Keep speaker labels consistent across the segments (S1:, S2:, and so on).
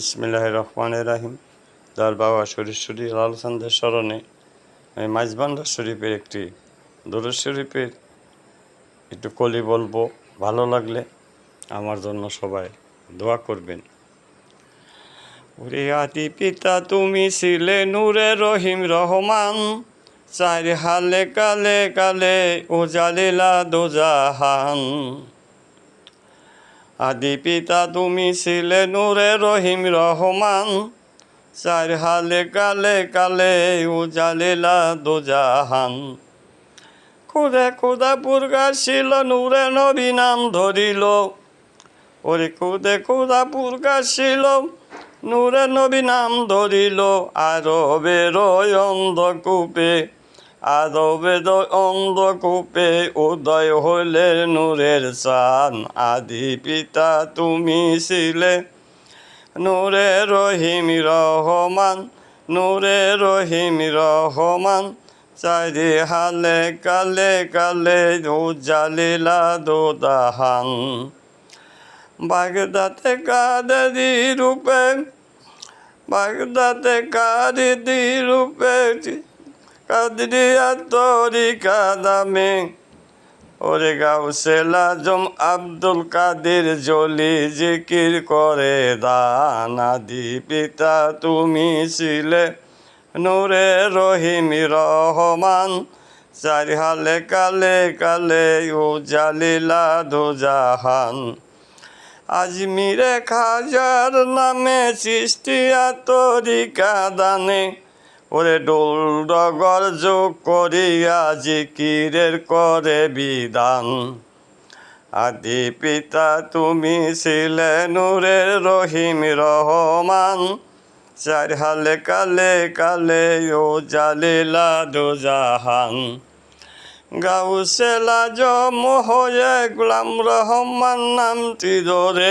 S1: ইসমিল্লাহ রহমান রাহিম। তার বাবা শরীশ্বরী লালচন্দের স্মরণে আমি মাঝবান্ডার শরীফের একটি দরুদ শরীফের একটু কলি বলব, ভালো লাগলে আমার জন্য সবাই দোয়া করবেন। ওরে আদি পিতা, তুমি ছিলে নূরে রহিম রহমান। চার হালে কালে কালে ও জালিলা দোজাহান। আদি পিতা তুমি ছিলে নূরে রহিম রহমান। চার হালে কালে কালে উজালিলা দোজাহান। খুদে খুদা পুরগা ছিল নূরে নবী নাম ধরিল। ওরে খুদে খুদা পুরগা ছিল নূরে নবী নাম ধরিল। আরবের অন্ধকূপে আদবেদ অন্ধকূপে উদয় হলে নূরের চান আদি পিতা তুমি ছিলে নূরে রহিম রহমান, নূরে রহিম রহমান। চারি হালে কালে কালে উজালিলা দোদাহান। বাগদাতে কাদি রূপে বাগদাতে কাদি রূপে কাদরিয়া তরি কাদামে ওরে আব্দুল কাদের জলি জিকির করে দান আদি পিতা তুমি ছিলে নূরে রহিম রহমান। চারি হালে কালে কালে ও জালিলা দোজাহান আজমিরে খাজার নামে সৃষ্টিয়া তরিকা দানে। ওরে ডোল ডগর যোগ করিয়া জিকিরের করে বিধান। আদি পিতা তুমি ছিলে নূরের রহিম রহমান। চার হালে কালে কালে ও জালিলা দোজাহান গাউসেলা জম হয়ে গুলাম রহমান নামটি ধরে।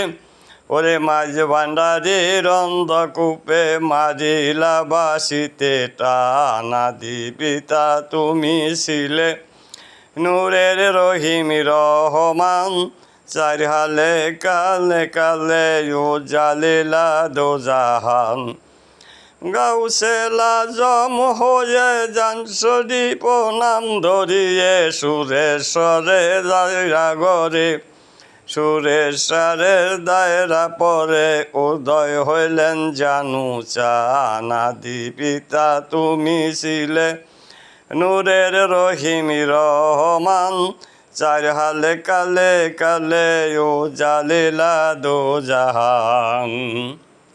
S1: ওরে মাঝ ভান্ডারের অন্ধকূপে মারিলা বাসিতে টানাদি পিতা তুমি ছিলে। নূরের রহিম রহমান, চার হালে কালে কালে ও জালিলা দোজাহান। গাউসেলা জম হয়ে শরীফ নাম ধরিয়ে সুরেশ্বরে যাইরা গরে। সুরেশ্বরের দায়রা পরে উদয় হইলেন জানু চানাদি পিতা তুমি ছিলে নূরের রহিম রহমান। চার হালে কালে কালে ও জালিলা দো জাহান।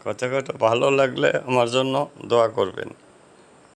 S1: কথা কথা ভালো লাগলে আমার জন্য দোয়া করবেন।